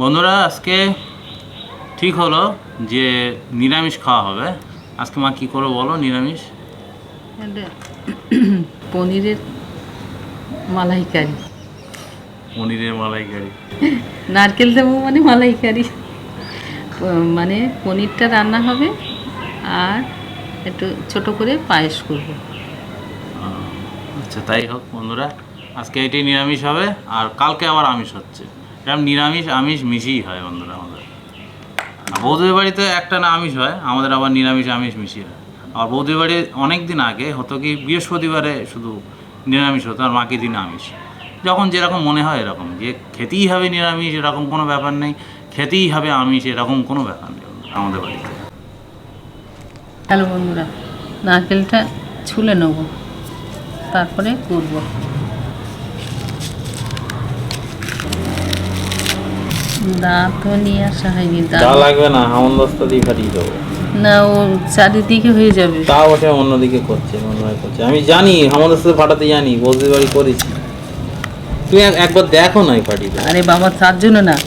বন্ধুরা আজকে ঠিক হলো যে নিরামিষ খাওয়া হবে। আজকে মা কী করো বলো? নিরামিষ? এটা পনিরের মালাইকারি। পনিরের মালাইকারি। নারকেল দেবো মানে মালাইকারি। মানে পনিরটা রান্না হবে আর একটু ছোট করে পায়েস করব। আচ্ছা তাই হোক বন্ধুরা আজকে এটাই নিরামিষ হবে আর কালকে আবার আমিষ হচ্ছে। এরকম নিরামিষ, আমিষ মিশিয়ে হয় বন্ধুরা আমাদের। বৌদির বাড়িতে একটা না আমিষ হয়, আমাদের আবার নিরামিষ, আমিষ মিশিয়ে হয়। আর বৌদির বাড়ি অনেক দিন আগে হতো কি, বৃহস্পতিবারে শুধু নিরামিষ হতো আর মাকে দিন আমিষ। যখন যেরকম মনে হয় এরকম, যে খেতেই হবে নিরামিষ এরকম কোনো ব্যাপার নেই, খেতেই হবে আমিষ এরকম কোনো ব্যাপার নেই আমাদের বাড়িতে। হ্যালো বন্ধুরা, নারকেলটা ছুলে নেব, তারপরে করব। দাঁতও নিয়ে আসা হয়নি দাঁত লাগবে না হামন্দস্তা দিয়ে ফাটিয়ে দেবো। না ও চারিদিকে হয়ে যাবে। তা বসে অন্যদিকে করছে অন্যভাবে করছে। আমি জানি আমাদের সাথে ফাটাতে জানি বসে বাড়ি করেছি। তুই এক- একবার দেখো না ফাটিয়ে দেবো। আরে বাবা তার জন্য না।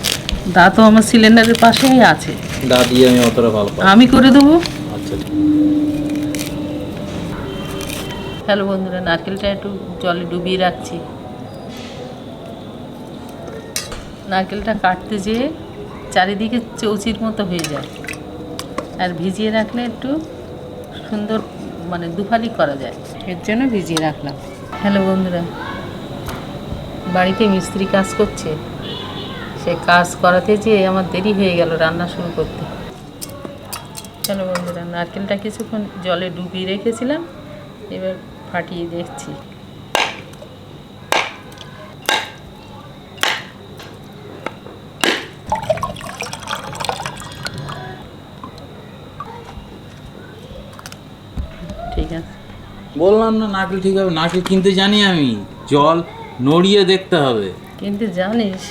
দাঁতও আমার সিলিন্ডারের পাশেই আছে। দা দিয়ে আমি অতটা ভালো আমি করে দেবো। আচ্ছা। হ্যালো বন্ধুরা নারকেলটা একটু জলে ডুবিয়ে রাখছি। নারকেলটা কাটতে যেয়ে চারিদিকে চৌচির মতো হয়ে যায়। আর ভিজিয়ে রাখলে একটু সুন্দর মানে দুফালি করা যায়। এর জন্য ভিজিয়ে রাখলাম। হ্যালো বন্ধুরা বাড়িতে মিস্ত্রি কাজ করছে। সে কাজ করাতে যেয়ে আমার দেরি হয়ে গেল রান্না শুরু করতে। চলো বন্ধুরা নারকেলটা কিছুক্ষণ জলে ডুবিয়ে রেখেছিলাম এবার ফাটিয়ে দেখছি। ঠিক আছে। বললাম না নারকেল ঠিক হবে নারকেল কিনতে জানি আমি। জল নড়িয়ে দেখতে হবে। কিন্তু জানিস?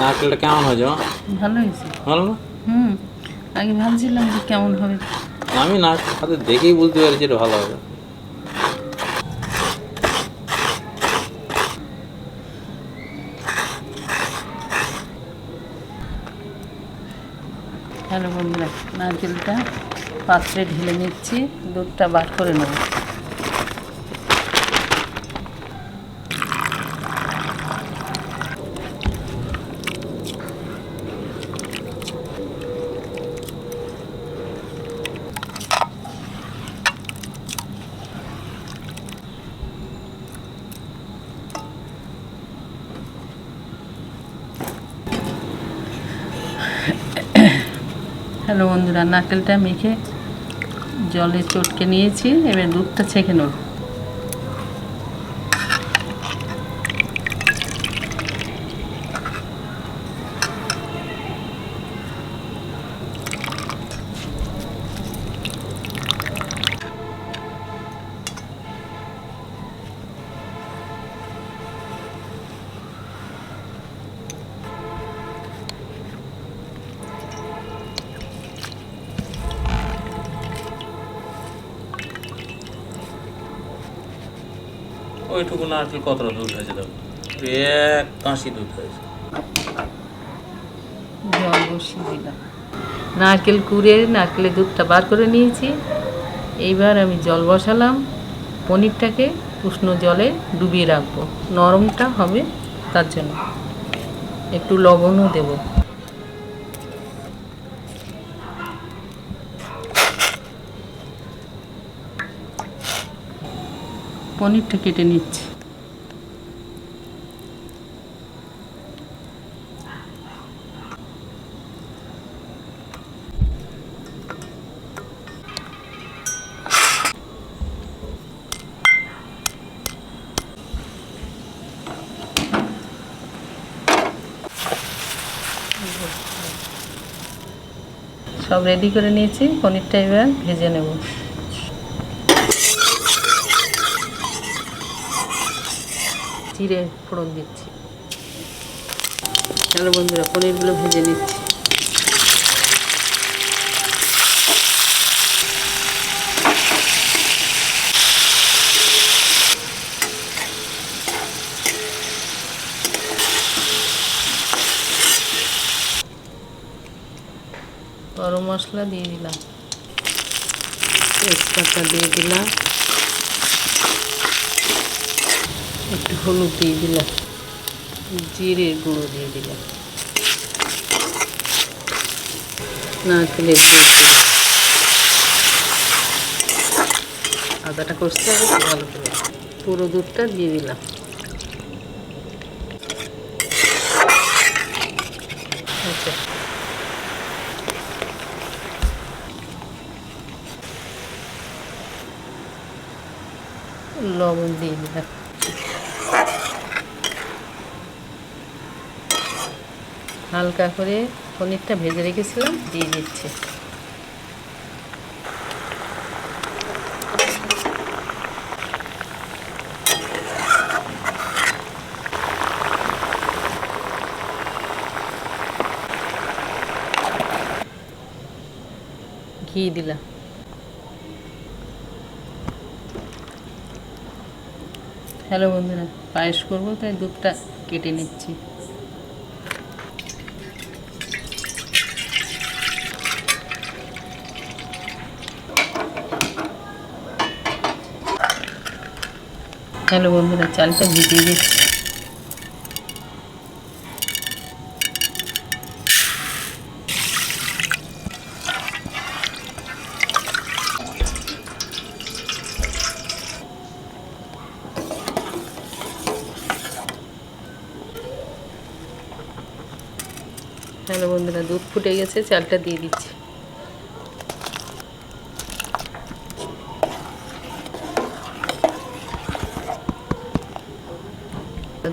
নারকেলটা কেমন হয়েছে মা? ভালো হয়েছে। ভালো না? হুম আগে ভাবছিলাম যে কেমন হবে। আমি না হাতে দেখেই বুঝতে পারছি এটা ভালো হবে। হ্যালো বন্ধুরা নারকেলটা পাত্রে ঢেলে নিচ্ছি দুধটা বার করে নেব। হ্যালো বন্ধুরা নারকেলটা মেখে জলে চটকে নিয়েছি এবার দুধটা ছেঁকে নেব। ওইটুকু নারকেল কতটা দুধ হয়েছে দেখো? এক কাঁচি দুধ হয়েছে। জল দিলাম। নারকেল কুড়ে, নারকেলের দুধটা বার করে নিয়েছি। এইবার আমি জল বসালাম। পনিরটাকে উষ্ণ জলে ডুবিয়ে রাখব। নরমটা হবে তার জন্য। একটু লবণও দেব। পনিরটা কেটে নিচ্ছি। সব রেডি করে নিয়েছি পনিরটা এবার ভেজে নেব। জিরে ফোড়ন দিচ্ছি। চলো বন্ধুরা, পনিরগুলো ভেজে নিচ্ছি। গরম মশলা দিয়ে দিলাম। তেজপাতা দিয়ে দিলাম। একটু হলুদ দিয়ে দিলাম জিরের গুঁড়ো দিয়ে দিলাম নারকেলের গুঁড়ো দিলাম আদাটা কষতে হবে তো ভালো করে পুরো দুধটা দিয়ে দিলাম আচ্ছা লবণ দিয়ে দিলাম হালকা করে পনিরটা ভেজে রেখেছিলাম, দিয়ে দিচ্ছি। ঘি দিলাম। হ্যালো বন্ধুরা, পায়েস করব, তাই দুধটা কেটে নিচ্ছি। হ্যালো বন্ধুরা চালটা ভিজিয়ে দিচ্ছি হ্যালো বন্ধুরা দুধ ফুটে গেছে চালটা দিয়ে দিচ্ছি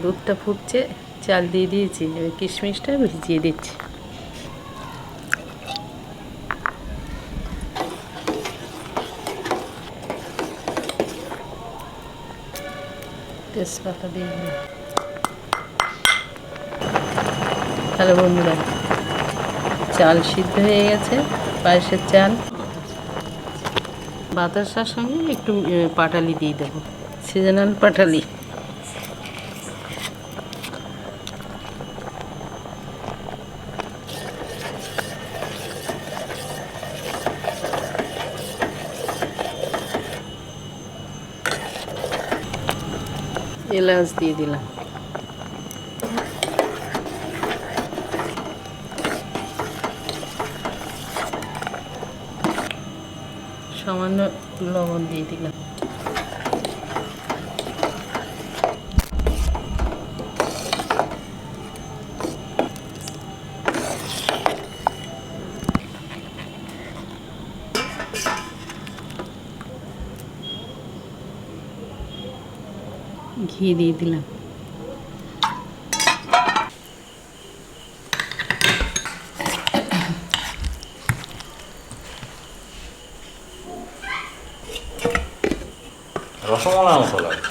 দুধটা ফুটছে, চাল দিয়ে দিয়েছি, এবার কিশমিশটা ভিজিয়ে দিচ্ছি। তেজপাতা দিয়ে হ্যালো বন্ধুরা, চাল সিদ্ধ হয়ে গেছে, পায়েসের চাল। বাতাসার সঙ্গে একটু পাটালি দিয়ে দেবো, সিজনাল পাটালি। এলাচ দিয়ে দিলাম। সামান্য লবণ দিয়ে দিলাম। ঘি দিয়ে দিলাম। রসমালাই মতো লাগে।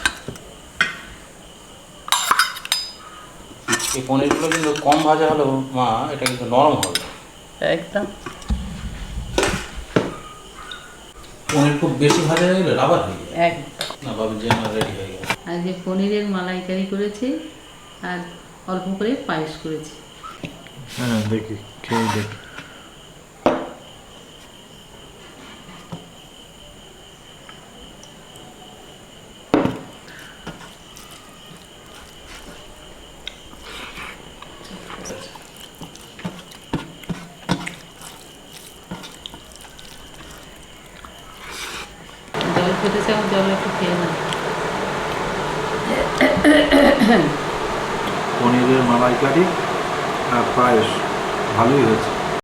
এই পনিরগুলো কিন্তু কম ভাজা হলেও মা এটা কিন্তু নরম হবে। একদম। পনির খুব বেশি ভাজা হয়ে গেলে রাবার হয়ে যায়। না বাবু যে আমার রেডি হয়ে আজকে পনিরের মালাইকারি করেছি আর অল্প করে পায়েস করেছি। হ্যাঁ দেখি খেয়ে দেখি। জল খেতে চাও জল একটু খেয়ে না পনিরের মালাইকারি আর পায়েস ভালোই হয়েছে।